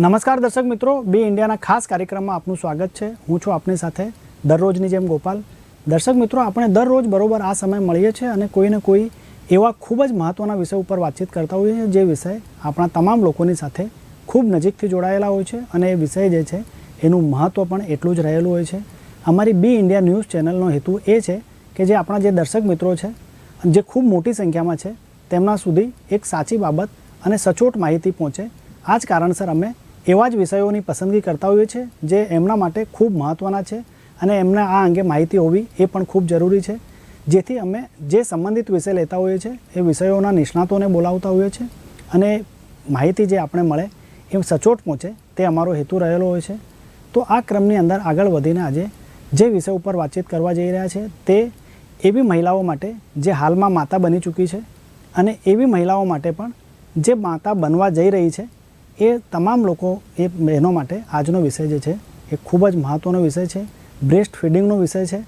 નમસ્કાર દર્શક મિત્રો, બી ઇન્ડિયાના ખાસ કાર્યક્રમમાં આપનું સ્વાગત છે. હું છું આપની સાથે દરરોજની જેમ ગોપાલ. દર્શક મિત્રો, આપણે દરરોજ બરોબર આ સમય મળીએ છીએ અને કોઈને કોઈ એવા ખૂબ જ મહત્ત્વના વિષય ઉપર વાતચીત કરતા હોઈએ છીએ, જે વિષય આપણા તમામ લોકોની સાથે ખૂબ નજીકથી જોડાયેલા હોય છે અને એ વિષય જે છે, એનું મહત્ત્વ પણ એટલું જ રહેલું હોય છે. અમારી બી ઇન્ડિયા ન્યૂઝ ચેનલનો હેતુ એ છે કે જે આપણા જે દર્શક મિત્રો છે, જે ખૂબ મોટી સંખ્યામાં છે, તેમના સુધી એક સાચી બાબત અને સચોટ માહિતી પહોંચે. આ જ કારણસર અમે એવા જ વિષયોની પસંદગી કરતા હોઈએ છીએ જે એમના માટે ખૂબ મહત્ત્વના છે અને એમને આ અંગે માહિતી હોવી એ પણ ખૂબ જરૂરી છે. જેથી અમે જે સંબંધિત વિષય લેતા હોઈએ છીએ એ વિષયોના નિષ્ણાતોને બોલાવતા હોઈએ છીએ અને માહિતી જે આપણે મળે એ સચોટ પહોંચે તે અમારો હેતુ રહેલો હોય છે. તો આ ક્રમની અંદર આગળ વધીને આજે જે વિષય ઉપર વાતચીત કરવા જઈ રહ્યા છે તે એવી મહિલાઓ માટે જે હાલમાં માતા બની ચૂકી છે અને એવી મહિલાઓ માટે પણ જે માતા બનવા જઈ રહી છે એ તમામ લોકો એ બહેનો માટે આજનો વિષય જે છે એ ખૂબ જ મહત્ત્વનો વિષય છે. બ્રેસ્ટ ફીડિંગનો વિષય છે.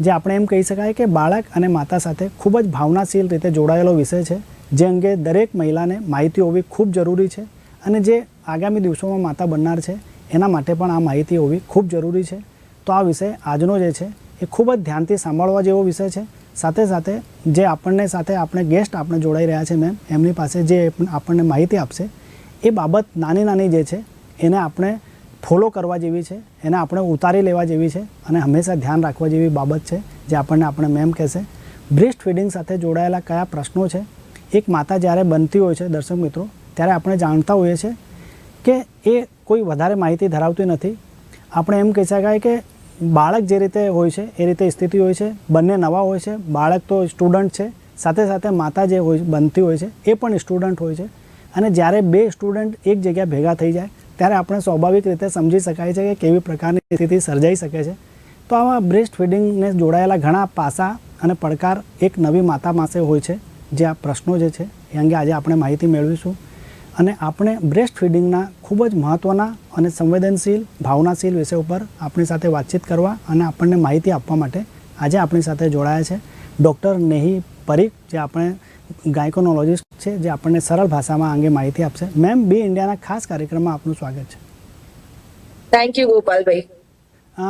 જે આપણે એમ કહી શકાય કે બાળક અને માતા સાથે ખૂબ જ ભાવનાશીલ રીતે જોડાયેલો વિષય છે, જે અંગે દરેક મહિલાને માહિતી હોવી ખૂબ જરૂરી છે અને જે આગામી દિવસોમાં માતા બનનાર છે, એના માટે પણ આ માહિતી હોવી ખૂબ જરૂરી છે. તો આ વિષય આજનો જે છે એ ખૂબ જ ધ્યાનથી સાંભળવા જેવો વિષય છે. સાથે સાથે જે આપણને સાથે આપણે ગેસ્ટ આપણે જોડાઈ રહ્યા છે મેમ એમની પાસે જે આપણને માહિતી આપશે એ બાબત નાની નાની જે છે, એને આપણે ફોલો કરવા જેવી છે, એને આપણે ઉતારી લેવા જેવી છે અને હંમેશા ધ્યાન રાખવા જેવી બાબત છે, જે આપણને આપણે મેમ કહેશે. બ્રેસ્ટ ફીડિંગ સાથે જોડાયેલા કયા પ્રશ્નો છે? એક માતા જ્યારે બનતી હોય છે, દર્શક મિત્રો, ત્યારે આપણે જાણતા હોઈએ છીએ કે એ કોઈ વધારે માહિતી ધરાવતી નથી. આપણે એમ કહી શકાય કે બાળક જે રીતે હોય છે, એ રીતે સ્થિતિ હોય છે, બંને નવા હોય છે, બાળક તો સ્ટુડન્ટ છે, સાથે સાથે માતા જે હોય, બનતી હોય છે, એ પણ સ્ટુડન્ટ હોય છે. અને જ્યારે બે સ્ટુડન્ટ એક જગ્યા ભેગા થઈ જાય, ત્યારે આપણે સ્વાભાવિક રીતે સમજી શકાય છે કે કેવી પ્રકારની સ્થિતિ સર્જાઈ શકે છે. તો આવા બ્રેસ્ટ ફીડિંગને જોડાયેલા ઘણા પાસા અને પડકાર એક નવી માતા પાસે હોય છે, જે આ પ્રશ્નો જે છે, એ અંગે આજે આપણે માહિતી મેળવીશું. અને આપણે બ્રેસ્ટ ફીડિંગના ખૂબ જ મહત્ત્વના અને સંવેદનશીલ, ભાવનાશીલ વિષય ઉપર આપણી સાથે વાતચીત કરવા અને આપણને માહિતી આપવા માટે આજે આપણી સાથે જોડાયા છે. ડૉક્ટર નેહી પરીખ, જે આપણે ગાયકોનોલોજીસ્ટ છે જે આપણને સરળ ભાષામાં અંગે માહિતી આપશે. મેમ બી ઇન્ડિયાના ખાસ કાર્યક્રમમાં આપનું સ્વાગત છે. Thank you Gopalbhai.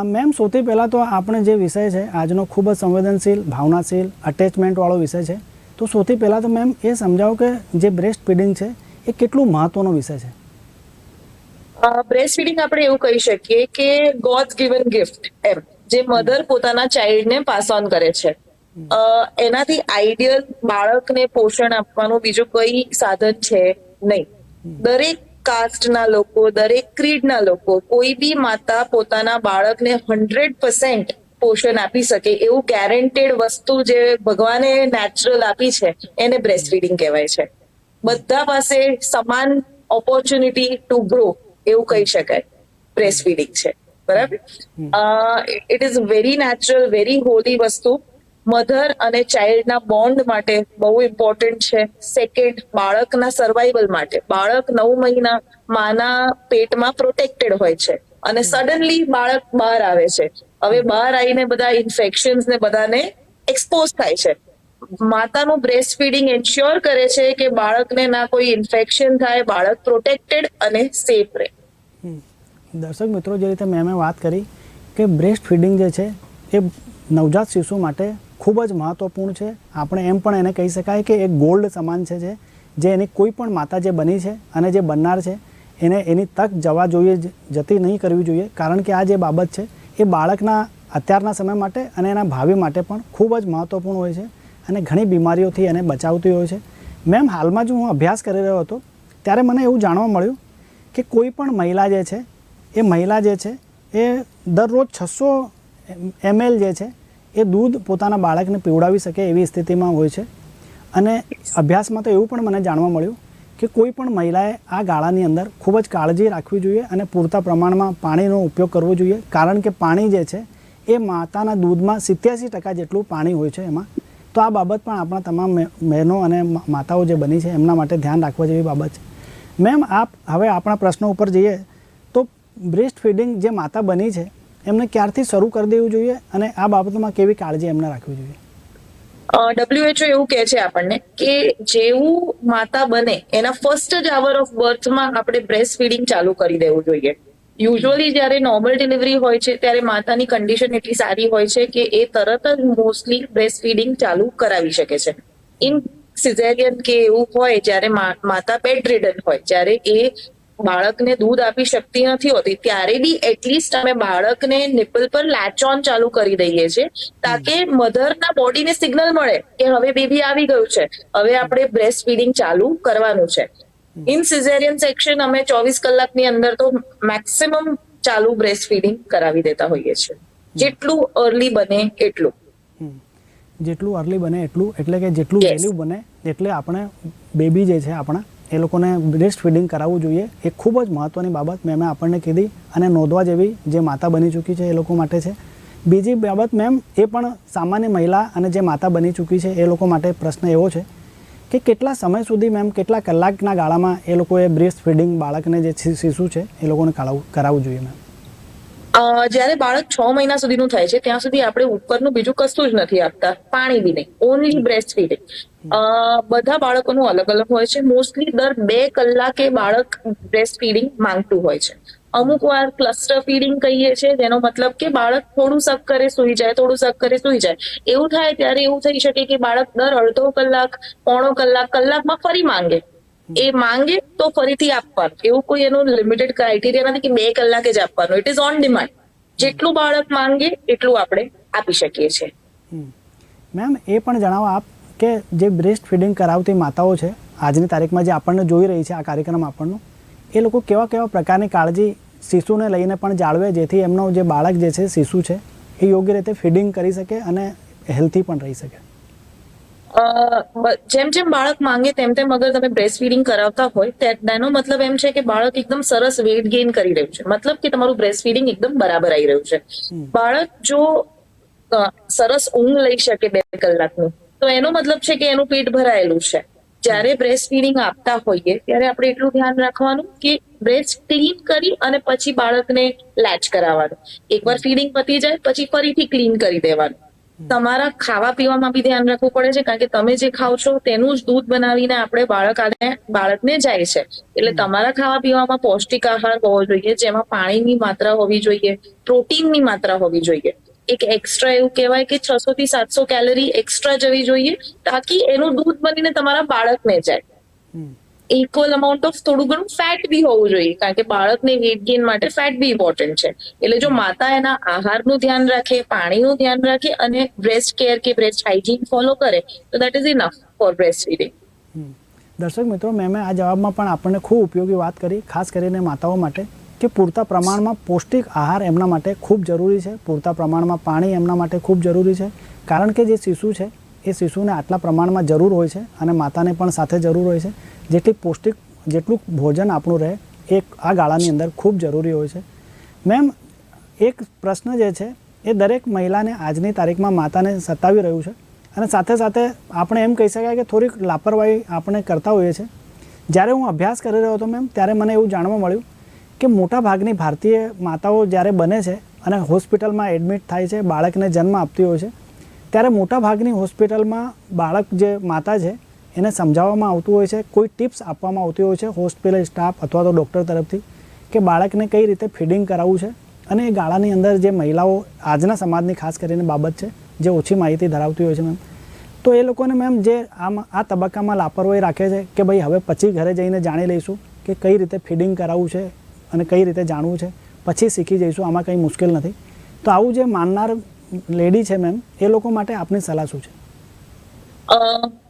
મેમ સૌથી પહેલાં તો આપણે જે વિષય છે આજનો ખૂબ જ સંવેદનશીલ ભાવનાશીલ અટેચમેન્ટવાળો વિષય છે. તો સૌથી પહેલાં તો મેમ એ સમજાવો કે જે બ્રેસ્ટ ફીડિંગ છે એ કેટલું મહત્વનો વિષય છે? બ્રેસ્ટ ફીડિંગ આપણે એવું કહી શકીએ કે ગોડ ગિવન ગિફ્ટ એમ. જે મધર પોતાના ચાઇલ્ડને પાસ ઓન કરે છે. એનાથી આઈડિયલ બાળકને પોષણ આપવાનું બીજું કોઈ સાધન છે નહીં. દરેક કાસ્ટના લોકો દરેક ક્રીડના લોકો કોઈ બી માતા પોતાના બાળકને હંડ્રેડ પર્સેન્ટ પોષણ આપી શકે એવું ગેરંટેડ વસ્તુ જે ભગવાને નેચરલ આપી છે એને બ્રેસ્ટ ફીડિંગ કહેવાય છે. બધા પાસે સમાન ઓપોર્ચ્યુનિટી ટુ ગ્રો એવું કહી શકાય. બ્રેસ્ટ ફીડિંગ છે. બરાબર? It is very natural very holy વસ્તુ. મધર અને ચાઇલ્ડના બોન્ડ માટે બહુ ઇમ્પોર્ટન્ટ છે. સેકન્ડ બાળકના સર્વાઈવલ માટે. બાળક નવ મહિના માના પેટમાં પ્રોટેક્ટેડ હોય છે. અને સડનલી બાળક બહાર આવે છે. હવે બહાર આવીને બધા ઇન્ફેક્શન્સ ને બધાને એક્સપોઝ થાય છે. માતાનું બ્રેસ્ટ ફીડિંગ એન્શ્યોર કરે છે કે બાળકને ના કોઈ ઇન્ફેક્શન થાય બાળક પ્રોટેક્ટેડ અને સેફ રહે. દર્શક મિત્રો જે રીતે મેમે વાત કરી કે બ્રેસ્ટ ફીડિંગ જે છે એ નવજાત શિશુ માટે ખૂબ જ મહત્ત્વપૂર્ણ છે. આપણે એમ પણ એને કહી શકાય કે એક ગોલ્ડ સમાન છે જે જે એની કોઈ પણ માતા જે બની છે અને જે બનનાર છે, એને એની તક જવા જોઈએ જતી નહીં કરવી જોઈએ. કારણ કે આ જે બાબત છે, એ બાળકના અત્યારના સમય માટે અને એના ભાવિ માટે પણ ખૂબ જ મહત્ત્વપૂર્ણ હોય છે અને ઘણી બીમારીઓથી એને બચાવતી હોય છે. મેમ, હાલમાં જ હું અભ્યાસ કરી રહ્યો હતો, ત્યારે મને એવું જાણવા મળ્યું કે કોઈ પણ મહિલા જે છે, એ મહિલા જે છે, એ દરરોજ છસો એમએલ જે છે એ દૂધ પોતાના બાળકને પીવડાવી શકે એવી સ્થિતિમાં હોય છે. અને અભ્યાસમાં તો એવું પણ મને જાણવા મળ્યું કે કોઈ પણ મહિલાએ આ ગાળાની અંદર ખૂબ જ કાળજી રાખવી જોઈએ અને પૂરતા પ્રમાણમાં પાણીનો ઉપયોગ કરવો જોઈએ. કારણ કે પાણી જે છે, એ માતાના દૂધમાં સિત્યાસી ટકા જેટલું પાણી હોય છે એમાં. તો આ બાબત પણ આપણા તમામ બહેનો અને માતાઓ જે બની છે એમના માટે ધ્યાન રાખવા જેવી બાબત છે. મેમ, આપ હવે આપણા પ્રશ્નો ઉપર જઈએ તો બ્રેસ્ટ ફીડિંગ જે માતા બની છે એમને ક્યારથી શરૂ કરી દેવું જોઈએ અને આ બાબતમાં કેવી કાળજી એમને રાખવી જોઈએ? ડબ્લ્યુએચઓ એવું કહે છે આપણને કે જેવું માતા બને, એના ફર્સ્ટ જ આવર ઓફ બર્થમાં આપણે બ્રેસ્ટ ફીડિંગ ચાલુ કરી દેવું જોઈએ. યુઝ્યુઅલી જ્યારે નોર્મલ ડિલિવરી હોય છે, ત્યારે માતાની કન્ડિશન એટલી સારી હોય છે કે એ તરત જ મોસ્ટલી બ્રેસ્ટ ફીડિંગ ચાલુ કરાવી શકે છે. ઇન સિઝેરિયન કે એવું હોય, જ્યારે માતા બેડ રિડન હોય, જ્યારે એ બાળકને દૂધ આપી શકતી નથી હોતી ત્યારે બી એટલીસ્ટ અમે બાળકને નિપલ પર લેચ ઓન ચાલુ કરી દઈએ છીએ તાકે મધરના બોડીને સિગ્નલ મળે કે હવે બેબી આવી ગયું છે હવે આપણે બ્રેસ્ટ ફીડિંગ ચાલુ કરવાનું છે. ઇન સિઝેરિયન સેક્શન અમે ચોવીસ કલાકની અંદર તો મેક્સિમમ ચાલુ બ્રેસ્ટ ફીડિંગ કરાવી દેતા હોઈએ છીએ. જેટલું અર્લી બને એટલું. જેટલું અર્લી બને એટલું એટલે કે જેટલું. વહેલું બને એટલે આપણે બેબી જે છે આપણા એ લોકોને બ્રેસ્ટ ફીડિંગ કરાવવું જોઈએ. એ ખૂબ જ મહત્ત્વની બાબત મેં આપણને કીધી અને નોંધવા જેવી જે માતા બની ચૂકી છે એ લોકો માટે છે. બીજી બાબત મેમ, એ પણ સામાન્ય મહિલા અને જે માતા બની ચૂકી છે એ લોકો માટે પ્રશ્ન એવો છે કે કેટલા સમય સુધી મેમ, કેટલા કલાકના ગાળામાં એ લોકોએ બ્રેસ્ટ ફીડિંગ બાળકને જે શિશુ છે એ લોકોને કરાવવું જોઈએ મેમ? જ્યારે બાળક છ મહિના સુધીનું થાય છે, ત્યાં સુધી આપણે ઉપરનું બીજું કશું જ નથી આપતા. પાણી બી નહીં. ઓનલી બ્રેસ્ટ ફીડિંગ બધા બાળકોનું અલગ અલગ હોય છે. મોસ્ટલી દર બે કલાકે બાળક બ્રેસ્ટ ફીડિંગ માંગતું હોય છે. અમુક વાર ક્લસ્ટર ફીડિંગ કહીએ છીએ, જેનો મતલબ કે બાળક થોડું સક કરે, સુઈ જાય, થોડું સક કરે, સુઈ જાય. એવું થાય ત્યારે એવું થઈ શકે કે બાળક દર અડધો કલાક, પોણો કલાક, કલાકમાં ફરી માંગે. એ માંગે તો ફરીથી આપવાનું. એવું કોઈ એનું લિમિટેડ ક્રાઇટેરિયા નથી કે બે કલાકે જ આપવાનું. ઇટ ઇઝ ઓન ડિમાન્ડ જેટલું બાળક માંગે એટલું આપણે આપી શકીએ છીએ. મેમ, એ પણ જણાવો આપ કે જે બ્રેસ્ટ ફીડિંગ કરાવતી માતાઓ છે, આજની તારીખમાં જે આપણને જોઈ રહી છે આ કાર્યક્રમ આપણનો, એ લોકો કેવા કેવા પ્રકારની કાળજી શિશુને લઈને પણ જાળવે જેથી એમનો જે બાળક જે છે, શિશુ છે, એ યોગ્ય રીતે ફીડિંગ કરી શકે અને હેલ્થી પણ રહી શકે? જેમ જેમ બાળક માંગે તેમ તેમ અગર તમે બ્રેસ્ટ ફીડિંગ કરાવતા હોય તેનો મતલબ એમ છે કે બાળક એકદમ સરસ વેટ ગેઇન કરી રહ્યું છે. મતલબ કે તમારું બ્રેસ્ટ ફીડિંગ એકદમ બરાબર આવી રહ્યું છે. બાળક જો સરસ ઊંઘ લઈ શકે બે કલાકનું તો એનો મતલબ છે કે એનું પેટ ભરાયેલું છે. જ્યારે બ્રેસ્ટ ફીડિંગ આપતા હોઈએ ત્યારે આપણે એટલું ધ્યાન રાખવાનું કે બ્રેસ્ટ ક્લીન કરી અને પછી બાળકને લેચ કરાવવાનું. એકવાર ફીડિંગ પતી જાય પછી ફરીથી ક્લીન કરી દેવાનું. તમારા ખાવા પીવામાં બી ધ્યાન રાખવું પડે છે, કારણ કે તમે જે ખાવ છો તેનું જ દૂધ બનાવીને આપણે બાળક બાળકને જાય છે. એટલે તમારા ખાવા પીવામાં પૌષ્ટિક આહાર હોવો જોઈએ, જેમાં પાણીની માત્રા હોવી જોઈએ, પ્રોટીનની માત્રા હોવી જોઈએ. એક એક્સ્ટ્રા એવું કહેવાય કે છસો થી સાતસો કેલરી એક્સ્ટ્રા જવી જોઈએ, તાકી એનું દૂધ બનીને તમારા બાળકને જાય. ઇક્વલ અમાઉન્ટ ઓફ થોડું ઘણું ફેટ બી હોવું જોઈએ, કારણ કે બાળકને વેટ ગેઇન માટે ફેટ બી ઇમ્પોર્ટન્ટ છે. એટલે જો માતા એના આહારનું ધ્યાન રાખે, પાણીનું ધ્યાન રાખે અને બ્રેસ્ટ કેર કે બ્રેસ્ટ હાઇજીન ફોલો કરે, તો that is enough for breast feeding. દર્શક મિત્રો મેં આ જવાબમાં પણ આપણને ખૂબ ઉપયોગી વાત કરી, ખાસ કરીને માતાઓ માટે, કે પૂરતા પ્રમાણમાં પૌષ્ટિક આહાર એમના માટે ખૂબ જરૂરી છે, પૂરતા પ્રમાણમાં પાણી એમના માટે ખૂબ જરૂરી છે. કારણ કે જે શિશુ છે એ શિશુને આટલા પ્રમાણમાં જરૂર હોય છે અને માતાને પણ સાથે જરૂર હોય છે. જેટલી પૌષ્ટિક, જેટલું ભોજન આપણું રહે, એ આ ગાળાની અંદર ખૂબ જરૂરી હોય છે. મેમ, એક પ્રશ્ન જે છે, એ દરેક મહિલાને આજની તારીખમાં માતાને સતાવી રહ્યું છે. અને સાથે સાથે આપણે એમ કહી શકાય કે થોડીક લાપરવાહી આપણે કરતા હોઈએ છીએ. જ્યારે હું અભ્યાસ કરી રહ્યો હતો મેમ, ત્યારે મને એવું જાણવા મળ્યું કે મોટા ભાગની ભારતીય માતાઓ જ્યારે બને છે અને હોસ્પિટલમાં એડમિટ થાય છે, બાળકને જન્મ આપતી હોય છે ત્યારે મોટા ભાગની હોસ્પિટલમાં બાળક જે માતા છે, એને સમજાવવામાં આવતું હોય છે, કોઈ ટિપ્સ આપવામાં આવતી હોય છે હોસ્પિટલ સ્ટાફ અથવા તો ડૉક્ટર તરફથી કે બાળકને કઈ રીતે ફીડિંગ કરાવવું છે અને એ ગાળાની અંદર જે મહિલાઓ આજના સમાજની ખાસ કરીને બાબત છે, જે ઓછી માહિતી ધરાવતી હોય છે મેમ. તો એ લોકોને મેમ જે આમ આ તબક્કામાં લાપરવાહી રાખે છે કે ભાઈ હવે પછી ઘરે જઈને જાણી લઈશું કે કઈ રીતે ફીડિંગ કરાવવું છે અને કઈ રીતે જાણવું છે, પછી શીખી જઈશું, આમાં કંઈ મુશ્કેલ નથી. તો આવું જે માનનાર લેડી છે મેમ એ લોકો માટે આપની સલાહ શું છે?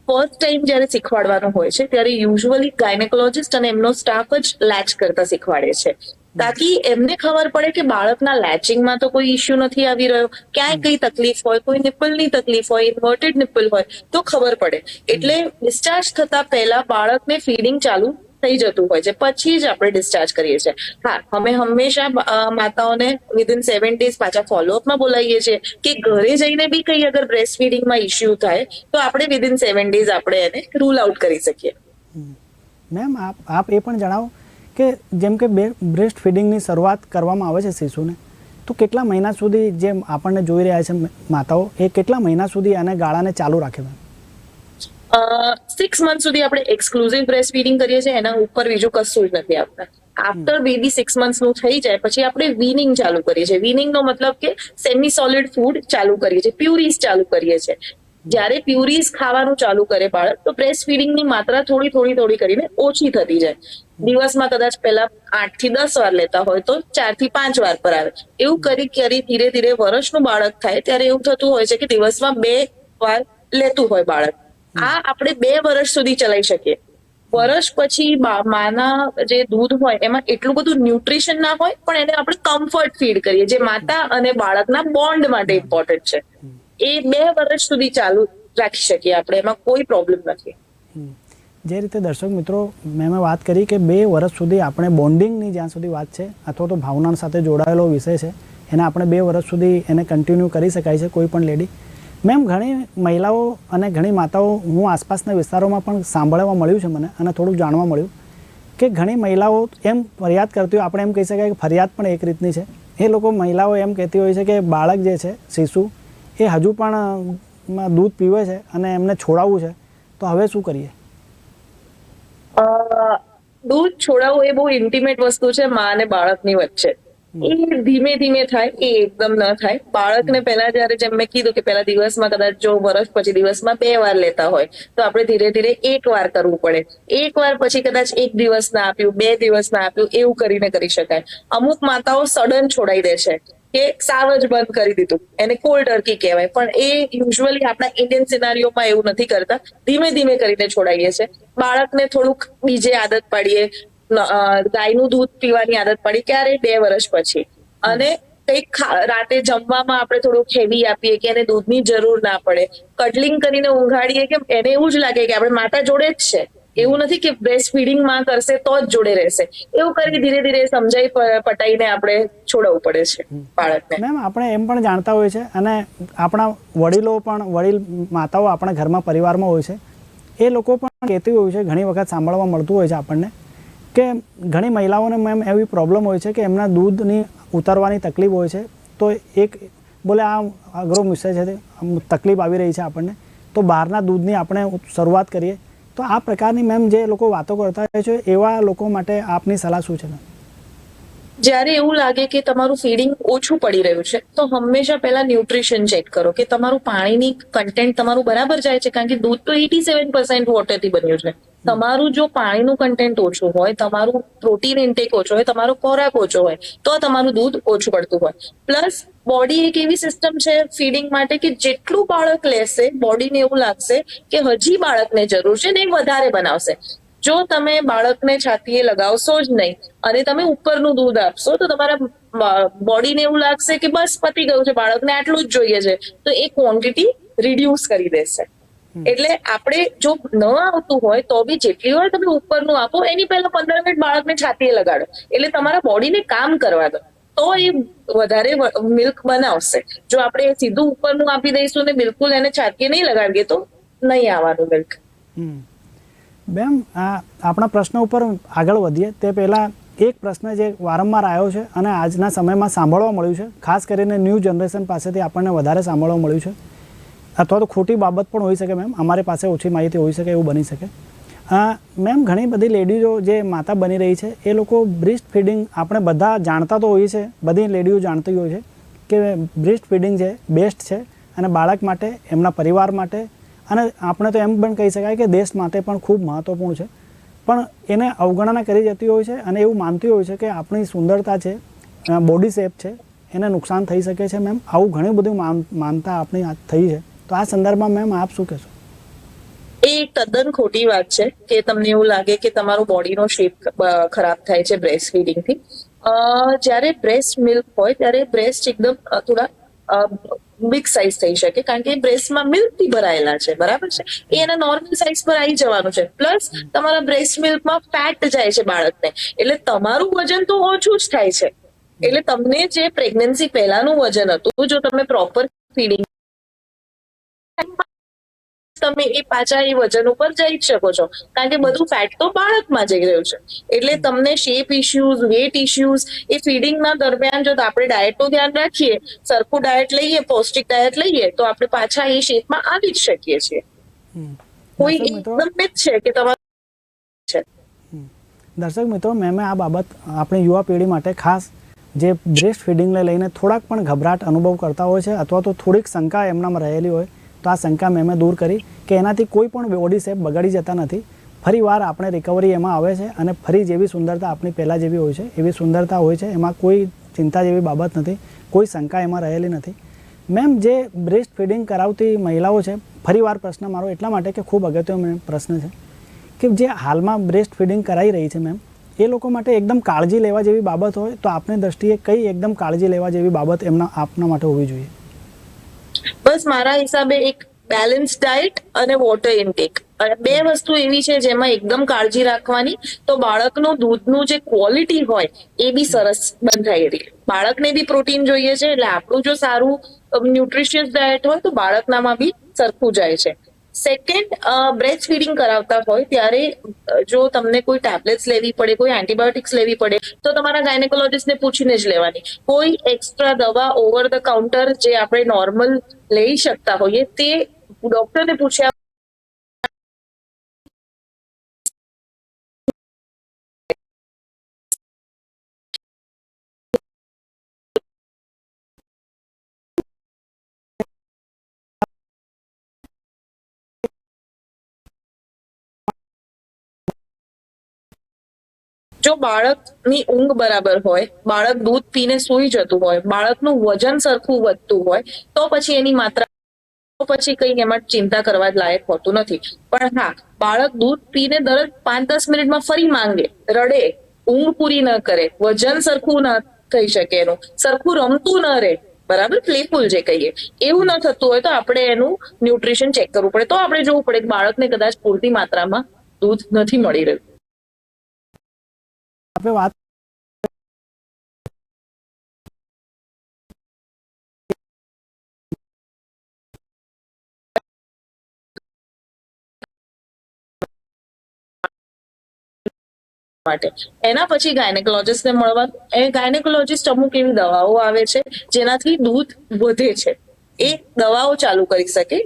ફર્સ્ટ ટાઈમ જ્યારે શીખવાડવાનું હોય છે ત્યારે યુઝ્યુઅલી ગાયનેકોલોજીસ્ટ અને એમનો સ્ટાફ જ લેચ કરતા શીખવાડે છે. તાકી એમને ખબર પડે કે બાળકના લેચિંગમાં તો કોઈ ઇશ્યુ નથી આવી રહ્યો. ક્યાંય કઈ તકલીફ હોય કોઈ નિપલની તકલીફ હોય ઇન્વર્ટેડ નિપલ હોય તો ખબર પડે. એટલે ડિસ્ચાર્જ થતા પહેલા બાળકને ફીડિંગ ચાલુ થઈ જતું હોય છે. પછી જ આપણે ડિસ્ચાર્જ કરીએ છીએ. હા, અમે હંમેશા માતાઓને વિધિન સેવન ડેઝ પાછા ફોલોઅપમાં બોલાવીએ છીએ કે ઘરે જઈને બી કઈ અગર બ્રેસ્ટ ફીડિંગમાં ઇશ્યુ થાય, તો આપણે વિધિન સેવન ડેઝ આપણે એને રૂલ આઉટ કરી શકીએ. મેમ, આપ આપ એ પણ જણાવો કે જેમ કે બ્રેસ્ટ ફીડિંગની શરૂઆત કરવામાં આવે છે શિશુને, તો કેટલા મહિના સુધી જે આપણને જોઈ રહ્યા છે માતાઓ, એ કેટલા મહિના સુધી આને ગાળાને ચાલુ રાખે મેમ? સિક્સ મંથ સુધી આપણે એક્સક્લુઝિવ બ્રેસ્ટ ફીડિંગ કરીએ છીએ એના ઉપર બીજું કશું જ નથી આપતા. આફ્ટર બેબી સિક્સ મંથનું થઈ જાય પછી આપણે વીનિંગ ચાલુ કરીએ છીએ. વીનિંગ નો મતલબ કે સેમી સોલિડ ફૂડ ચાલુ કરીએ છીએ પ્યુરીઝ ચાલુ કરીએ છીએ. જ્યારે પ્યુરીઝ ખાવાનું ચાલુ કરે બાળક તો બ્રેસ્ટ ફીડિંગની માત્રા થોડી થોડી થોડી કરીને ઓછી થતી જાય. દિવસમાં કદાચ પહેલા આઠથી દસ વાર લેતા હોય તો ચારથી પાંચ વાર પર આવે. એવું કરી કરી ધીરે ધીરે વર્ષનું બાળક થાય ત્યારે એવું થતું હોય છે કે દિવસમાં બે વાર લેતું હોય બાળક. આ આપણે બે વર્ષ સુધી ચલાવી શકીએ. વર્ષ પછી માના જે દૂધ હોય, એમાં એટલું બધું ન્યુટ્રિશન ના હોય, પણ એને આપણે કમ્ફર્ટ ફીડ કરીએ. જે માતા અને બાળકના બોન્ડ માટે ઇમ્પોર્ટન્ટ છે. એ બે વર્ષ સુધી ચાલુ રાખી શકીએ આપણે. એમાં કોઈ પ્રોબ્લેમ નથી. જે રીતે દર્શક મિત્રો, મેં વાત કરી કે બે વર્ષ સુધી આપણે બોન્ડિંગની જ્યાં સુધી વાત છે, અથવા તો ભાવના સાથે જોડાયેલો વિષય છે, એને આપણે બે વર્ષ સુધી એને કન્ટિન્યુ કરી શકાય છે, કોઈ પણ લેડી મેમ ઘણી મહિલાઓ અને ઘણી માતાઓ હું આસપાસના વિસ્તારોમાં પણ સાંભળવા મળ્યું છે મને અને થોડુંક જાણવા મળ્યું કે ઘણી મહિલાઓ એમ ફરિયાદ કરતી હોય, આપણે એમ કહી શકાય કે ફરિયાદ પણ એક રીતની છે. એ લોકો મહિલાઓ એમ કહેતી હોય છે કે બાળક જે છે, શિશુ, એ હજુ પણ દૂધ પીવે છે અને એમને છોડાવવું છે. તો હવે શું કરીએ? દૂધ છોડાવવું એ બહુ ઇન્ટિમેટ વસ્તુ છે માં અને બાળકની વચ્ચે. એ ધીમે ધીમે થાય એ એકદમ ન થાય. બાળકને પહેલા જયારે જેમ મેં કીધું કે પહેલા દિવસમાં કદાચ જો વર્ષ પછી દિવસમાં બે વાર લેતા હોય તો આપણે ધીરે ધીરે એક વાર કરવું પડે. એક વાર પછી કદાચ એક દિવસ ના આપ્યું બે દિવસ ના આપ્યું એવું કરીને કરી શકાય. અમુક માતાઓ સડન છોડાઈ દે છે કે સાવ જ બંધ કરી દીધું. એને કોલ્ડ ટર્કી કહેવાય. પણ એ યુઝ્યુઅલી આપણા ઇન્ડિયન સિનારીઓમાં એવું નથી કરતા. ધીમે ધીમે કરીને છોડાઈએ છે. બાળકને થોડુંક બીજે આદત પાડીએ ગાયનું દૂધ પીવાની આદત પડી ક્યારે? બે વર્ષ પછી. અને કંઈક રાતે જમવામાં આપણે થોડુંક હેવી આપીએ કે એને દૂધની જરૂર ના પડે. કડલિંગ કરીને ઊંઘાડીએ કે એને એવું જ લાગે કે આપણે માતા જોડે જ છે. એવું નથી કે બ્રેસ્ટ ફીડિંગમાં કરશે તો જ જોડે રહેશે. એવું કરી ધીરે ધીરે સમજાઈ પટાઈને આપણે છોડવું પડે છે બાળકને. મેમ આપણે એમ પણ જાણતા હોય છે અને આપણા વડીલો પણ વડીલ માતાઓ આપણા ઘરમાં પરિવારમાં હોય છે. એ લોકો પણ કહેતી હોય છે ઘણી વખત સાંભળવા મળતું હોય છે આપણને. કે ઘણી મહિલાઓને મેમ એવી પ્રોબ્લેમ હોય છે કે એમના દૂધની ઉતારવાની તકલીફ હોય છે. તો એક બોલે આ અઘરો વિષય છે તકલીફ આવી રહી છે આપણને. તો બહારના દૂધની આપણે શરૂઆત કરીએ. તો આ પ્રકારની મેમ જે લોકો વાતો કરતા હોય છે, એવા લોકો માટે આપની સલાહ શું છે જ્યારે એવું લાગે કે તમારું ફીડિંગ ઓછું પડી રહ્યું છે, તો હંમેશા પહેલા ન્યુટ્રિશન ચેક કરો કે તમારું પાણીની કન્ટેન્ટ તમારું બરાબર જાય છે, કારણ કે દૂધ તો એટી સેવન પર્સન્ટ વોટરથી બન્યું છે. તમારું જો પાણીનું કન્ટેન્ટ ઓછું હોય, તમારું પ્રોટીન ઇન્ટેક ઓછો હોય, તમારો ખોરાક ઓછો હોય, તો તમારું દૂધ ઓછું પડતું હોય. પ્લસ બોડી એક એવી સિસ્ટમ છે ફીડિંગ માટે કે જેટલું બાળક લેશે બોડીને એવું લાગશે કે હજી બાળકને જરૂર છે ને એ વધારે બનાવશે. જો તમે બાળકને છાતીએ લગાવશો જ નહીં અને તમે ઉપરનું દૂધ આપશો, તો તમારા બોડીને એવું લાગશે કે બસ પતી ગયું છે, બાળકને આટલું જ જોઈએ છે, તો એ ક્વોન્ટિટી રિડ્યુસ કરી દેશે. એટલે આપણે જો ન આવતું હોય તો બી જેટલી વાર તમે ઉપરનું આપો એની પહેલા પંદર મિનિટ બાળકને છાતીએ લગાડો. એટલે તમારા બોડીને કામ કરવા દો. તો એ વધારે મિલ્ક બનાવશે. જો આપણે સીધું ઉપરનું આપી દઈશું ને બિલકુલ એને છાતીએ નહીં લગાડીએ તો નહીં આવવાનું મિલ્ક. બેન આ આપણા પ્રશ્ન ઉપર આગળ વધીએ. તે પહેલાં એક પ્રશ્ન જે વારંવાર આવ્યો છે અને આજના સમયમાં સાંભળવા મળ્યું છે. ખાસ કરીને ન્યૂ જનરેશન પાસેથી આપણને વધારે સાંભળવા મળ્યું છે. અથવા તો ખોટી બાબત પણ હોઈ શકે મેમ. અમારી પાસે ઓછી માહિતી હોઈ શકે, એવું બની શકે. મેમ, ઘણી બધી લેડીઝો જે માતા બની રહી છે, એ લોકો બ્રિસ્ટ ફીડિંગ આપણે બધા જાણતા તો હોઈએ છે, બધી લેડીઓ જાણતી હોય છે કે બ્રિસ્ટ ફીડિંગ છે બેસ્ટ છે અને બાળક માટે, એમના પરિવાર માટે અને આપણે તો એમ પણ કહી શકાય કે દેશ માટે પણ ખૂબ મહત્ત્વપૂર્ણ છે. પણ એને અવગણના કરી જતી હોય છે અને એવું માનતી હોય છે કે આપણી સુંદરતા છે બોડી શેપ છે, એને નુકસાન થઈ શકે છે મેમ. આવું ઘણું બધું માન, માનતા આપણી થઈ છે. તો આ સંદર્ભમાં મેમ આપ શું કહેશો? એ તદ્દન ખોટી વાત છે કે તમને એવું લાગે કે તમારું બોડીનો શેપ ખરાબ થાય છે બ્રેસ્ટ ફીડિંગથી. અ, જ્યારે બ્રેસ્ટ મિલ્ક હોય ત્યારે બ્રેસ્ટ એકદમ થોડા બિગ સાઇઝ થઈ શકે કારણ કે બ્રેસ્ટમાં મિલ્કથી ભરાયેલા છે બરાબર છે? એ એના નોર્મલ સાઇઝ પર આવી જવાનું છે. પ્લસ તમારા બ્રેસ્ટ મિલ્કમાં ફેટ જાય છે બાળકને. એટલે તમારું વજન તો ઓછું જ થાય છે. એટલે તમને જે પ્રેગ્નન્સી પહેલાનું વજન હતું જો તમે પ્રોપર ફીડિંગ તમે એ પાછા એ વજન ઉપર જઈ જ શકો છો. કારણ કે બધું ફેટ તો બાળકમાં જઈ રહ્યું છે. એટલે તમને શેપ ઇશ્યુઝ વેટ ઇશ્યુઝ એ ફીડિંગના દરમિયાન જો આપણે ડાયટનું ધ્યાન રાખીએ સરખું ડાયટ લઈએ પૌષ્ટિક ડાયટ લઈએ તો આપણે પાછા એ શેપમાં આવી જ શકીએ છીએ. કોઈ એકદમ જ છે કે તમારું છે. દર્શક મિત્રો મેં આ બાબત આપણી યુવા પેઢી માટે ખાસ જે બ્રેસ્ટ ફીડિંગને લઈને થોડાક પણ ગભરાટ અનુભવ કરતા હોય છે અથવા તો થોડીક શંકા એમનામાં રહેલી હોય તો આ શંકા મેં દૂર કરી કે એનાથી કોઈ પણ બોડી શેપ બગાડી જતા નથી. ફરી વાર આપણે રિકવરી એમાં આવે છે અને ફરી જેવી સુંદરતા આપણી પહેલાં જેવી હોય છે. એવી સુંદરતા હોય છે, એમાં કોઈ ચિંતા જેવી બાબત નથી, કોઈ શંકા એમાં રહેલી નથી. મેમ જે બ્રેસ્ટ ફીડિંગ કરાવતી મહિલાઓ છે, ફરી વાર પ્રશ્ન મારો એટલા માટે કે ખૂબ અગત્યનો પ્રશ્ન છે કે જે હાલમાં બ્રેસ્ટ ફીડિંગ કરાઈ રહી છે મેમ એ લોકો માટે એકદમ કાળજી લેવા જેવી બાબત હોય તો આપની દ્રષ્ટિએ કઈ એકદમ કાળજી લેવા જેવી બાબત એમના આપના માટે હોવી જોઈએ? બસ મારા હિસાબે એક બેલેન્સ ડાયટ અને વોટર ઇન્ટેક બે વસ્તુ એવી છે જેમાં એકદમ કાળજી રાખવાની. તો બાળકનું દૂધનું જે ક્વોલિટી હોય, એ બી સરસ બંધાઈ રહી. બાળકને બી પ્રોટીન જોઈએ છે, એટલે આપણું જો સારું ન્યુટ્રિશિયસ ડાયટ હોય તો બાળકનામાં બી સરખું જાય છે. સેકન્ડ બ્રેસ્ટ ફીડિંગ કરાવતા હોય ત્યારે જો તમને કોઈ ટેબ્લેટ્સ લેવી પડે, કોઈ એન્ટીબાયોટિક્સ લેવી પડે, તો તમારા ગાયનેકોલોજીસ્ટને પૂછીને જ લેવાની. કોઈ એક્સ્ટ્રા દવા ઓવર ધ કાઉન્ટર જે આપણે નોર્મલ લઈ શકતા હોઈએ, તે ડોક્ટરને પૂછ્યા જો બાળકની ઊંઘ બરાબર હોય, બાળક દૂધ પીને સૂઈ જતું હોય, બાળકનું વજન સરખું વધતું હોય, તો પછી એની માત્રા પછી કઈ એમાં ચિંતા કરવા લાયક હોતું નથી. પણ હા, બાળક દૂધ પીને દરરોજ પાંચ દસ મિનિટમાં ફરી માંગે, રડે, ઊંઘ પૂરી ન કરે, વજન સરખું ન થઈ શકે એનું, સરખું રમતું ન રહે, બરાબર? પ્લેફુલ જે કહીએ. એવું ન થતું હોય તો આપણે એનું ન્યુટ્રિશન ચેક કરવું પડે. તો આપણે જોવું પડે કે બાળકને કદાચ પૂરતી માત્રામાં દૂધ નથી મળી રહ્યું. આપણે વાત માટે. એના પછી ગાયનેકોલોજીસ્ટ ને મળવાનું એ ગાયનેકોલોજીસ્ટ અમુક એવી દવાઓ આવે છે જેનાથી દૂધ વધે છે. એ દવાઓ ચાલુ કરી શકે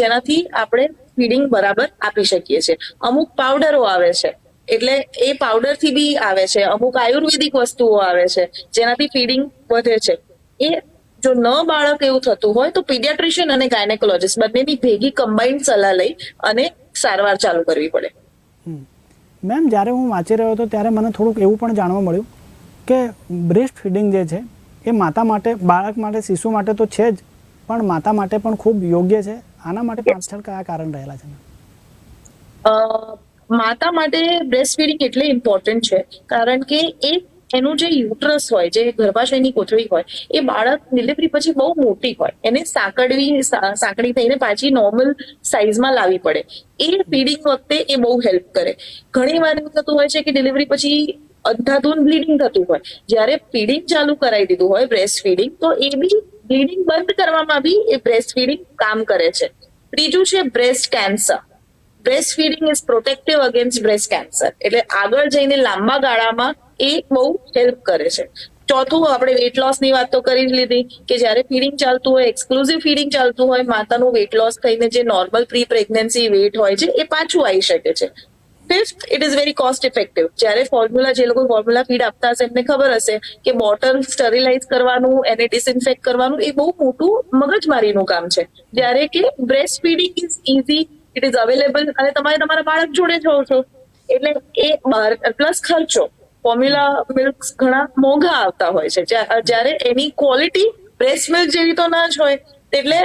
જેનાથી આપણે ફીડિંગ બરાબર આપી શકીએ છીએ. અમુક પાવડરો આવે છે. એટલે એ પાવડરથી બી આવે છે. અમુક આયુર્વેદિક વસ્તુઓ આવે છે જેનાથી ફીડિંગ વધે છે. એ જો ન બાળક એવું થતું હોય તો પીડિયાટ્રિશિયન અને ગાયનેકોલોજીસ્ટ બંનેની ભેગી કમ્બાઇન્ડ સલાહ લઈ અને સારવાર ચાલુ કરવી પડે. મેમ જ્યારે હું વાંચી રહ્યો હતો ત્યારે મને થોડુંક એવું પણ જાણવા મળ્યું કે બ્રેસ્ટ ફીડિંગ જે છે એ માતા માટે બાળક માટે શિશુ માટે તો છે જ પણ માતા માટે પણ ખૂબ યોગ્ય છે. આના માટે પાછળ કયા કારણ રહેલા છે અ, માતા માટે બ્રેસ્ટ ફીડિંગ એટલે ઇમ્પોર્ટન્ટ છે. કારણ કે એ, એનું જે યુટ્રસ હોય, જે ગર્ભાશયની કોથળી હોય, એ બાળક ડિલિવરી પછી બહુ મોટી હોય. એને સાંકળવી સાંકળી થઈને પાછી નોર્મલ સાઇઝમાં લાવવી પડે. એ ફીડિંગ વખતે એ બહુ હેલ્પ કરે. ઘણી વાર એવું થતું હોય છે કે ડિલિવરી પછી અંધાધૂન બ્લીડિંગ થતું હોય. જ્યારે ફીડિંગ ચાલુ કરાવી દીધું હોય બ્રેસ્ટ ફીડિંગ તો એ બી બ્લીડિંગ બંધ કરવામાં બી એ બ્રેસ્ટ ફીડિંગ કામ કરે છે. ત્રીજું છે breast cancer breast feeding is protective against breast cancer એટલે આગળ જઈને લાંબા ગાળામાં એ બહુ હેલ્પ કરે છે. ચોથું, આપણે વેટ લોસની વાત તો કરી જ લીધી કે જ્યારે ફીડિંગ ચાલતું હોય એક્સક્લુઝિવ ફીડિંગ ચાલતું હોય, માતાનું વેટ લોસ થઈને જે નોર્મલ પ્રી પ્રેગ્નન્સી વેટ હોય છે, એ પાછું આવી શકે છે. Fifth it is very cost effective જ્યારે ફોર્મ્યુલા જે લોકો ફોર્મ્યુલા ફીડ આપતા હશે, એમને ખબર હશે કે બોટલ સ્ટરીલાઇઝ કરવાનું, એને ડિસઇન્ફેક્ટ કરવાનું, એ બહુ મોટું મગજમારીનું કામ છે. જ્યારે કે breast feeding is easy it is available અને તમારે તમારા બાળક જોડે જ હોવ છો. એટલે એ બાર પ્લસ ખર્ચો. ફોર્મ્યુલા મિલ્ક ઘણા મોંઘા આવતા હોય છે. જ્યા- જ્યારે એની ક્વોલિટી બ્રેસ્ટ મિલ્ક જેવી તો ના જ હોય એટલે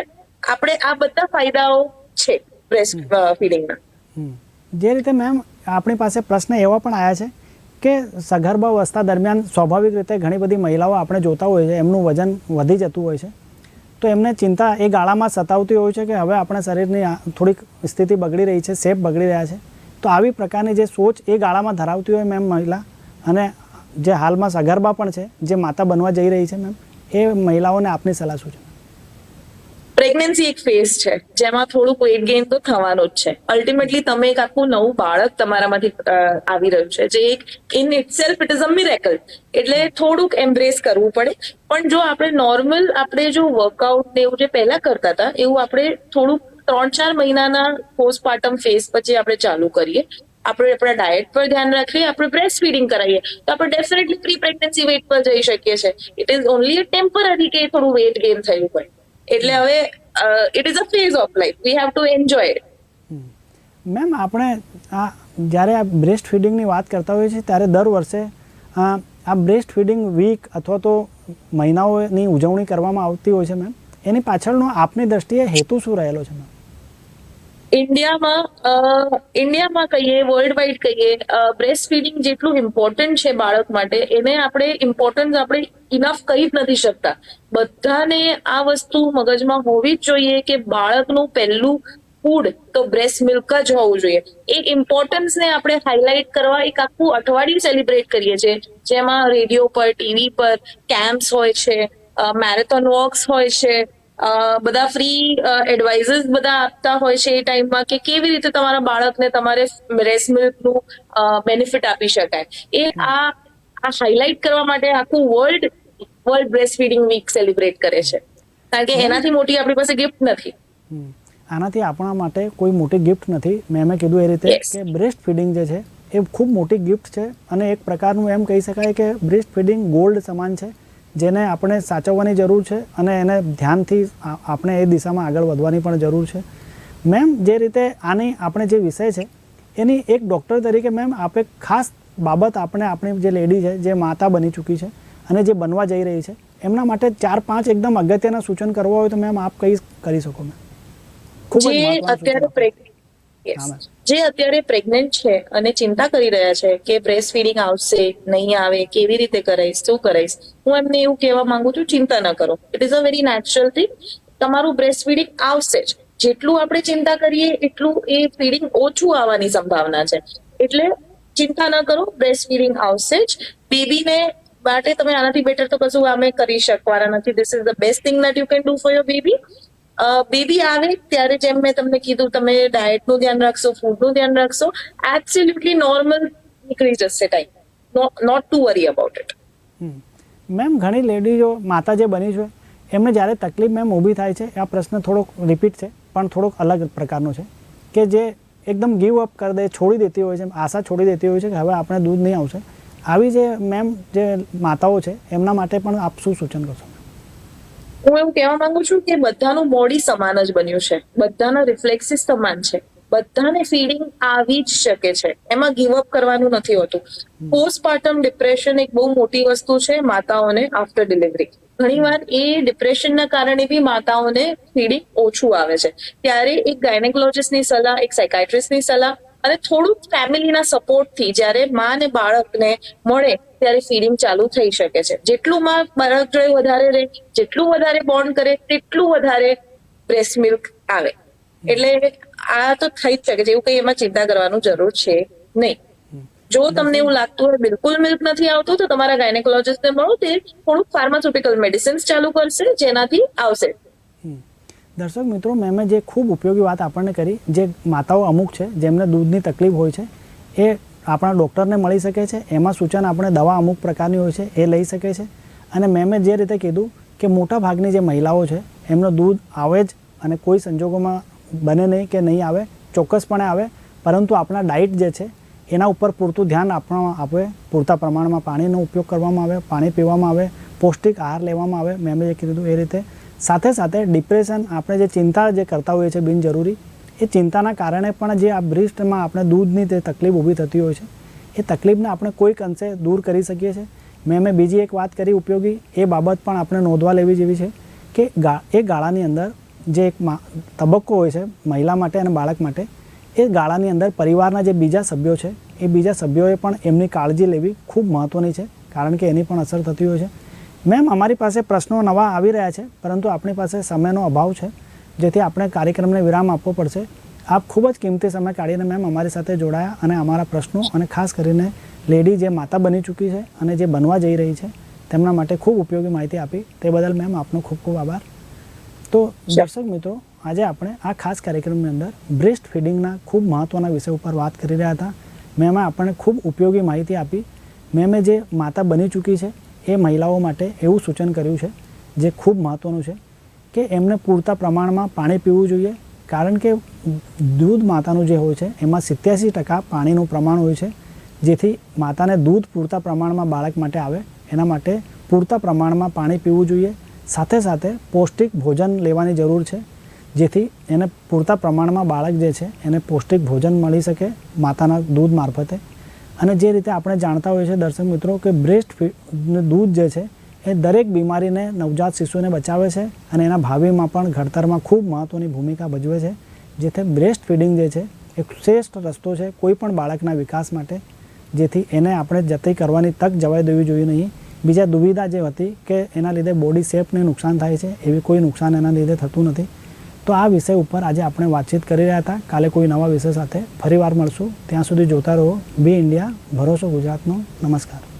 આપણે આ બધા ફાયદાઓ છે બ્રેસ્ટ ફીડિંગના જે રીતે મેમ આપણી પાસે પ્રશ્ન એવા પણ આવ્યા છે કે સગર્ભ અવસ્થા દરમિયાન સ્વાભાવિક રીતે ઘણી બધી મહિલાઓ આપણે જોતા હોઈએ છીએ એમનું વજન વધી જતું હોય છે. તો એમને ચિંતા એ ગાળામાં સતાવતી હોય છે કે હવે આપણા શરીરની થોડીક સ્થિતિ બગડી રહી છે, શેપ બગડી રહ્યા છે. તો આવી પ્રકારની જે સોચ એ ગાળામાં ધરાવતી હોય મેમ મહિલા અને જે હાલમાં સગર્ભા પણ છે, જે માતા બનવા જઈ રહી છે મેમ, એ મહિલાઓને આપની સલાહ શું છે? પ્રેગ્નન્સી એક ફેઝ છે, જેમાં થોડુંક વેઇટ ગેઇન તો થવાનું જ છે. અલ્ટિમેટલી તમે એક આખું નવું બાળક તમારામાંથી આવી રહ્યું છે, જે એક in itself it is a miracle એટલે થોડુંક એમ્બ્રેસ કરવું પડે. પણ જો આપણે નોર્મલ આપણે જો વર્કઆઉટ ને એવું જે પહેલા કરતા હતા, એવું આપણે થોડુંક ત્રણ ચાર મહિનાના પોસ્ટપાર્ટમ ફેઝ પછી આપણે ચાલુ કરીએ. આપણે આપણા ડાયટ પર ધ્યાન રાખીએ, આપણે બ્રેસ્ટ ફીડિંગ કરાવીએ, તો આપણે ડેફિનેટલી પ્રી પ્રેગ્નન્સી વેટ પર જઈ શકીએ છીએ. It is only a temporary કે થોડું વેટ ગેઇન થયું હોય. એટલે હવે it is a phase of life we have to enjoy it ma'am આપણે આ જ્યારે આ બ્રેસ્ટ ફીડિંગની વાત કરતા હોઈએ છીએ ત્યારે દર વર્ષે આ આ બ્રેસ્ટ ફીડિંગ વીક અથવા તો મહિનાઓની ઉજવણી કરવામાં આવતી હોય છે મેમ. એની પાછળનો આપની દ્રષ્ટિએ હેતુ શું રહેલો છે મેમ? ઇન્ડિયામાં ઇન્ડિયામાં કહીએ વર્લ્ડ વાઇડ કહીએ બ્રેસ્ટ ફીડિંગ જેટલું ઇમ્પોર્ટન્ટ છે બાળક માટે, એને આપણે ઇમ્પોર્ટન્સ આપણે ઇનફ કહી જ નથી શકતા. બધાને આ વસ્તુ મગજમાં હોવી જ જોઈએ કે બાળકનું પહેલું ફૂડ તો બ્રેસ્ટ મિલ્ક જ હોવું જોઈએ. એ ઇમ્પોર્ટન્સને આપણે હાઇલાઇટ કરવા એક આખું અઠવાડિયું સેલિબ્રેટ કરીએ છીએ. જેમાં રેડિયો પર ટીવી પર કેમ્પ્સ હોય છે મેરેથોન વોક્સ હોય છે બધા ફ્રી એડવાઇઝર્સ બધા આપતા હોય છે એ ટાઈમમાં કે કેવી રીતે તમારા બાળકને તમારે રેસ મિલ્કનું બેનિફિટ આપી શકાય. એ આ આ હાઇલાઇટ કરવા માટે આખું world world breast feeding week celebrate કરે છે. કારણ કે એનાથી મોટી આપણી પાસે ગિફ્ટ નથી. આનાથી આપણા માટે કોઈ મોટી ગિફ્ટ નથી. મેં કીધું એ રીતે કે બ્રેસ્ટ ફીડિંગ જે છે એ ખૂબ મોટી ગિફ્ટ છે અને એક પ્રકારનું એમ કહી શકાય કે બ્રેસ્ટ ફીડિંગ ગોલ્ડ સમાન છે. જેને આપણે સાચવવાની જરૂર છે અને એને ધ્યાનથી આપણે એ દિશામાં આગળ વધવાની પણ જરૂર છે. મેમ જે રીતે આની આપણે જે વિષય છે એની એક ડૉક્ટર તરીકે મેમ આપે ખાસ બાબત આપણે આપણી જે લેડી છે જે માતા બની ચૂકી છે અને જે બનવા જઈ રહી છે એમના માટે ચાર પાંચ એકદમ અગત્યના સૂચન કરવા હોય તો મેમ આપ કઈ કરી શકો મેમ? ખૂબ જ અત્યારે જે અત્યારે પ્રેગ્નેન્ટ છે અને ચિંતા કરી રહ્યા છે કે બ્રેસ્ટ ફીડિંગ આવશે, નહીં આવે, કેવી રીતે કરાઈશ, શું કરાઈશ, હું એમને એવું કહેવા માંગુ છું, ચિંતા ન કરો. It is a very natural thing તમારું બ્રેસ્ટ ફીડિંગ આવશે જ. જેટલું આપણે ચિંતા કરીએ, એટલું એ ફીડિંગ ઓછું આવવાની સંભાવના છે. એટલે ચિંતા ન કરો બ્રેસ્ટ ફીડિંગ આવશે જ. બેબીને માટે તમે આનાથી બેટર તો કશું અમે કરી શકવાના નથી. This is the best thing that you can do for your baby baby આવે ત્યારે જેમ મેં તમને કીધું, તમે ડાયટનું ધ્યાન રાખશો ફૂડનું ધ્યાન રાખશો એબ્સોલ્યુટલી નોર્મલ નીકળી જશે time not to worry about it. Ma'am, ઘણી લેડીઝો માતા જે બની છે, એમને જ્યારે તકલીફ મેમ ઊભી થાય છે, આ પ્રશ્ન થોડોક રિપીટ છે, પણ થોડોક અલગ પ્રકારનો છે. કે જે એકદમ ગીવ અપ કરી દે, છોડી દેતી હોય છે, આશા છોડી દેતી હોય છે કે હવે આપણે દૂધ નહીં આવશે. આવી જે મેમ, જે માતાઓ છે, એમના માટે પણ આપ શું સૂચન કરશો? હું એવું કહેવા માંગુ છું કે બધાનું બોડી સમાન જ બન્યું છે. બધાના રિફ્લેક્સિસ સમાન છે. બધાને ફીડિંગ આવી જ શકે છે. એમાં ગીવ અપ કરવાનું નથી હોતું. પોસ્ટપાર્ટમ ડિપ્રેશન એક બહુ મોટી વસ્તુ છે માતાઓને આફ્ટર ડિલિવરી ઘણીવાર એ ડિપ્રેશનના કારણે બી માતાઓને ફીડિંગ ઓછું આવે છે. ત્યારે એક ગાયનેકોલોજીસ્ટની સલાહ એક સાયકાઇટ્રિસ્ટની સલાહ અને થોડુંક ફેમિલીના સપોર્ટથી જ્યારે મા અને બાળકને મળે ત્યારે ફીડિંગ ચાલુ થઈ શકે છે. જેટલું માં બાળક જોડે વધારે રહે, જેટલું વધારે બોન્ડ કરે, તેટલું વધારે બ્રેસ્ટ મિલ્ક આવે. એટલે આ તો થઈ જ શકે છે, એવું કઈ એમાં ચિંતા કરવાનું જરૂર છે નહીં. જો તમને એવું લાગતું હોય બિલકુલ મિલ્ક નથી આવતું, તો તમારા ગાયનેકોલોજીસ્ટને મળો, તે થોડુંક ફાર્માસ્યુટિકલ મેડિસિન્સ ચાલુ કરશે, જેનાથી આવશે. દર્શક મિત્રો મેમે જે ખૂબ ઉપયોગી વાત આપણને કરી, જે માતાઓ અમુક છે, જેમને દૂધની તકલીફ હોય છે, એ આપણા ડૉક્ટરને મળી શકે છે, એમાં સૂચન આપણે દવા અમુક પ્રકારની હોય છે, એ લઈ શકે છે. અને મેમે જે રીતે કીધું કે મોટા ભાગની જે મહિલાઓ છે, એમનું દૂધ આવે જ અને કોઈ સંજોગોમાં બને નહીં કે નહીં આવે, ચોક્કસપણે આવે, પરંતુ આપણા ડાયટ જે છે, એના ઉપર પૂરતું ધ્યાન આપવામાં આવે પૂરતા પ્રમાણમાં પાણીનો ઉપયોગ કરવામાં આવે, પાણી પીવામાં આવે, પૌષ્ટિક આહાર લેવામાં આવે મેમે જે કીધું એ રીતે. સાથે સાથે ડિપ્રેશન આપણે જે ચિંતા જે કરતા હોઈએ છીએ બિનજરૂરી, એ ચિંતાના કારણે પણ જે આ બ્રિસ્ટમાં આપણે દૂધની જે તકલીફ ઊભી થતી હોય છે, એ તકલીફને આપણે કોઈક અંશે દૂર કરી શકીએ છીએ. મેં મેં બીજી એક વાત કરી ઉપયોગી, એ બાબત પણ આપણે નોંધવા લેવી જેવી છે કે ગા, એ ગાળાની અંદર જે એક તબક્કો હોય છે, મહિલા માટે અને બાળક માટે, એ ગાળાની અંદર પરિવારના જે બીજા સભ્યો છે, એ બીજા સભ્યોએ પણ એમની કાળજી લેવી ખૂબ મહત્ત્વની છે, કારણ કે એની પણ અસર થતી હોય છે. મેમ અમારી પાસે પ્રશ્નો નવા આવી રહ્યા છે પરંતુ આપણી પાસે સમયનો અભાવ છે જેથી આપણે કાર્યક્રમને વિરામ આપવો પડશે. આપ ખૂબ જ કિંમતી સમય કાઢીને મેમ અમારી સાથે જોડાયા અને અમારા પ્રશ્નો અને ખાસ કરીને લેડી જે માતા બની ચૂકી છે અને જે બનવા જઈ રહી છે તેમના માટે ખૂબ ઉપયોગી માહિતી આપી. તે બદલ મેમ આપનો ખૂબ ખૂબ આભાર. તો દર્શક મિત્રો આજે આપણે આ ખાસ કાર્યક્રમની અંદર બ્રેસ્ટ ફીડિંગના ખૂબ મહત્ત્વના વિષય ઉપર વાત કરી રહ્યા હતા. મેં આપણને ખૂબ ઉપયોગી માહિતી આપી. મેમે મેં જે માતા બની ચૂકી છે એ મહિલાઓ માટે એવું સૂચન કર્યું છે, જે ખૂબ મહત્ત્વનું છે, કે એમને પૂરતા પ્રમાણમાં પાણી પીવું જોઈએ, કારણ કે દૂધ માતાનું જે હોય છે, એમાં સિત્યાસી ટકા પાણીનું પ્રમાણ હોય છે, જેથી માતાને દૂધ પૂરતા પ્રમાણમાં બાળક માટે આવે, એના માટે પૂરતા પ્રમાણમાં પાણી પીવું જોઈએ. સાથે સાથે પૌષ્ટિક ભોજન લેવાની જરૂર છે, જેથી એને પૂરતા પ્રમાણમાં બાળક જે છે, એને પૌષ્ટિક ભોજન મળી શકે માતાના દૂધ મારફતે. અને જે રીતે આપણે જાણતા હોઈએ છીએ દર્શક મિત્રો કે બ્રેસ્ટ દૂધ જે છે, એ દરેક બીમારીને, નવજાત શિશુને બચાવે છે અને એના ભાવિમાં પણ ઘડતરમાં ખૂબ મહત્ત્વની ભૂમિકા ભજવે છે. જેથી બ્રેસ્ટ ફીડિંગ જે છે એક શ્રેષ્ઠ રસ્તો છે કોઈ પણ બાળકના વિકાસ માટે, જેથી એને આપણે જતી કરવાની તક જવાઈ દેવી જોઈએ નહીં. બીજા દુવિધા જે હતી કે એના લીધે બોડી શેપને નુકસાન થાય છે, એવી કોઈ નુકસાન એના લીધે થતું નથી. તો આ વિષય ઉપર આજે આપણે વાતચીત કરી રહ્યા હતા. કાલે કોઈ નવા વિષય સાથે ફરીવાર મળશું. ત્યાં સુધી જોતા રહો. બી ઇન્ડિયા, ભરોસો ગુજરાતનો. નમસ્કાર.